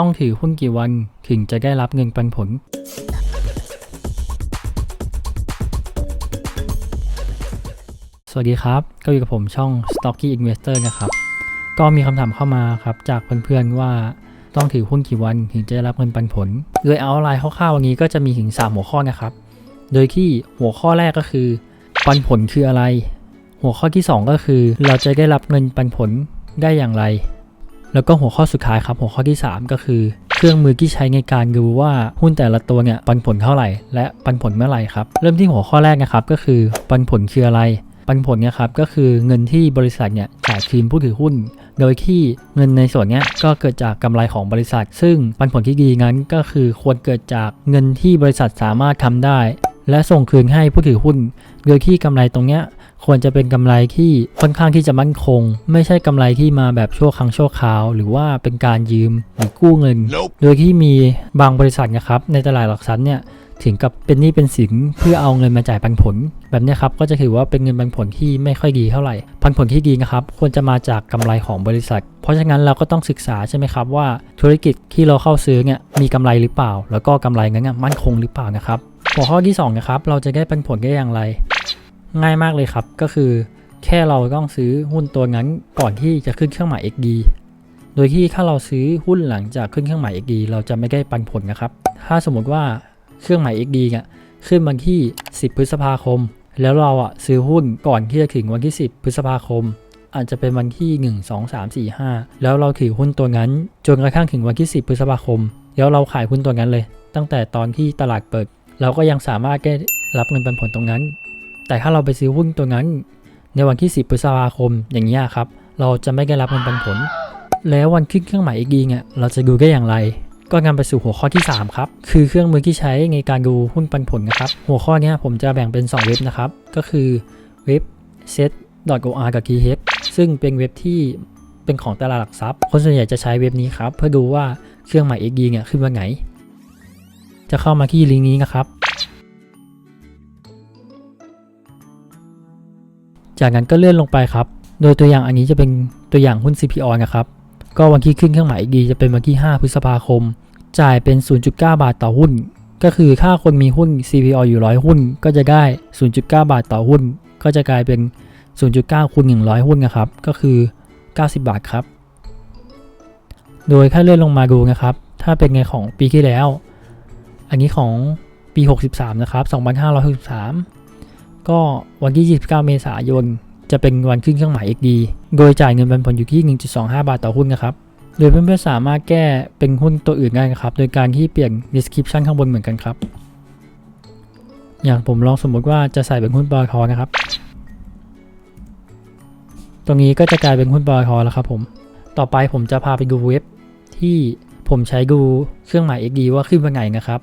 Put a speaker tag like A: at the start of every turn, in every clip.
A: ต้องถือหุ้นกี่วันถึงจะได้รับเงินปันผล สวัสดีครับ ก็อยู่กับผมช่อง Stocky Investor นะครับ ก็มีคำถามเข้ามาครับ จากเพื่อนๆว่าต้องถือหุ้นกี่วันถึงจะได้รับเงินปันผล โดยเอาไลน์คร่าวๆวันนี้ก็จะมีถึง 3 หัวข้อนะครับ โดยที่หัวข้อแรกก็คือ ปันผลคืออะไร หัวข้อที่ 2 ก็คือ เราจะได้รับเงินปันผลได้อย่างไร แล้วก็หัวข้อสุดท้ายครับหัวข้อที่ 3 ก็คือ เครื่องมือที่ใช้ในการดูว่าหุ้นแต่ละตัวเนี่ยปันผลเท่าไหร่ และปันผลเมื่อไหร่ครับเริ่มที่หัวข้อแรกนะครับก็คือปันผลคืออะไรปันผลเนี่ยครับก็คือเงินที่บริษัทเนี่ยจ่ายคืนผู้ถือหุ้น โดยที่เงินในส่วนเนี้ยก็เกิดจากกำไรของบริษัท ซึ่งปันผลที่ดีงั้นก็คือควรเกิดจากเงินที่บริษัทสามารถทำได้ และส่งคืนให้ผู้ถือหุ้น โดยที่กำไรตรงเนี้ย ควรจะเป็นกำไรที่ค่อนข้างที่จะมั่นคง ไม่ใช่กำไรที่มาแบบชั่วครั้งชั่วคราว หรือว่าเป็นการยืมหรือกู้เงิน
B: Nope.
A: โดยที่มีบางบริษัทนะครับในตลาดหลักทรัพย์เนี่ยถึงกับเป็นหนี้เป็นสินเพื่อเอาเงินมาจ่ายปันผล แบบเนี้ยครับก็จะถือว่าเป็นเงินปันผลที่ไม่ค่อยดีเท่าไหร่ ปันผลที่ดีนะครับควรจะมาจากกำไรของบริษัท เพราะฉะนั้นเราก็ต้องศึกษาใช่ไหมครับว่าธุรกิจที่เราเข้าซื้อเนี่ยมีกำไรหรือเปล่า แล้วก็กำไรนั้นเนี่ยมั่นคงหรือเปล่านะครับหัวข้อที่สองนะครับเราจะได้ปันผลได้อย่างไร ง่ายมากเลยครับ ก็คือแค่เราต้องซื้อหุ้นตัวนั้นก่อนที่จะขึ้นเครื่องหมาย XD โดยที่ถ้าเราซื้อหุ้นหลังจากขึ้นเครื่องหมาย XD เราจะไม่ได้ปันผลนะครับ ถ้าสมมติว่าเครื่องหมาย XD เนี่ยขึ้นวันที่ 10 พฤษภาคม แล้วเราอะซื้อหุ้นก่อนที่จะถึงวันที่ 10 พฤษภาคม อาจจะเป็นวันที่ 1 2 3 4 5 แล้วเราถือหุ้นตัวนั้นจนกระทั่งถึงวันที่ 10 พฤษภาคม แล้วเราขายหุ้นตัวนั้นเลย ตั้งแต่ตอนที่ตลาดเปิด เราก็ยังสามารถได้รับเงินปันผลตรงนั้น แต่ถ้าเราไปซื้อหุ้นตัวนั้น ในวันที่ 10พฤษภาคมอย่างนี้ครับ เราจะไม่ได้รับเงินปันผล แล้ววันขึ้นเครื่องหมาย XD เนี่ยเราจะดูได้อย่างไร ก็นำไปสู่หัวข้อที่ 3 ครับ คือเครื่องมือที่ใช้ในการดูหุ้นปันผลนะครับ หัวข้อนี้ผมจะแบ่งเป็น 2 เว็บนะครับ ก็คือเว็บ set.or กับ kh ซึ่งเป็นเว็บที่เป็นของตลาดหลักทรัพย์ คนส่วนใหญ่จะใช้เว็บนี้ครับ เพื่อดูว่าเครื่องหมาย XD เนี่ยขึ้นวันไหน จะเข้ามาที่ลิงก์นี้นะครับ จากนั้นก็เลื่อนลงไปครับ โดยตัวอย่างอันนี้จะเป็นตัวอย่างหุ้น CPO นะครับ ก็วันที่ขึ้นเครื่องหมาย XD จะเป็นวันที่ 5 พฤษภาคม จ่ายเป็น 0.9 บาทต่อหุ้น ก็คือถ้าคนมีหุ้น CPO อยู่100หุ้น ก็จะได้ 0.9 บาทต่อหุ้น ก็จะกลายเป็น 0.9คูณ100 หุ้นนะครับ ก็คือ 90 บาทครับ โดยถ้าเลื่อนลงมาดูนะครับ ถ้าเป็นไงของปีที่แล้ว อันนี้ของปี 63 นะครับ 2563 ก็วันที่ 29 เมษายน จะเป็นวันขึ้นเครื่องหมาย XD โดยจ่ายเงินปันผลอยู่ที่ 1.25 บาทต่อหุ้นนะครับโดยเพื่อนๆสามารถแก้เป็นหุ้นตัวอื่นได้นะครับ โดยการที่เปลี่ยน description ข้างบนเหมือนกันครับ อย่างผมลองสมมติว่าจะใส่เป็นหุ้นปตทนะครับ ตรงนี้ก็จะกลายเป็นหุ้นปตทแล้วครับผม ต่อไปผมจะพาไปดูเว็บที่ผมใช้ดูเครื่องหมาย XD ว่าขึ้นวันไหนนะครับ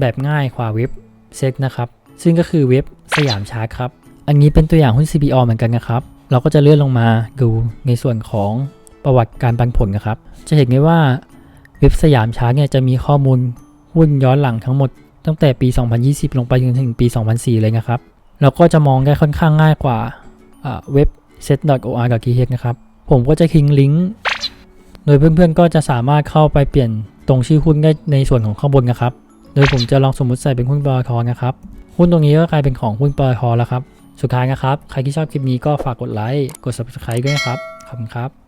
A: แบบง่ายกว่าเว็บเซ็กนะครับ ซึ่งก็คือเว็บสยามชาร์ตครับ อันนี้เป็นตัวอย่างหุ้น CPO เหมือนกันนะครับ เราก็จะเลื่อนลงมาดูในส่วนของประวัติการปันผลนะครับ จะเห็นได้ว่าเว็บสยามชาร์ตเนี่ยจะมีข้อมูลหุ้นย้อนหลังทั้งหมด ตั้งแต่ปี 2020 ลงไปจนถึงปี 2004 เลยนะครับ เราก็จะมองได้ค่อนข้างง่ายกว่าเว็บ set.or กับ kh นะครับ ผมก็จะทิ้งลิงก์โดยเพื่อนๆก็จะสามารถเข้าไปเปลี่ยนตรงชื่อหุ้นได้ในส่วนของข้างบนนะครับ โดยผมจะลองสมมุติใส่เป็นหุ้นปตทนะครับ หุ้นตรงนี้ก็กลายเป็นของหุ้นปตทแล้วครับ สุดท้ายนะครับ ใครที่ชอบคลิปนี้ก็ฝากกดไลค์ กด subscribe ด้วยนะครับ ขอบคุณครับ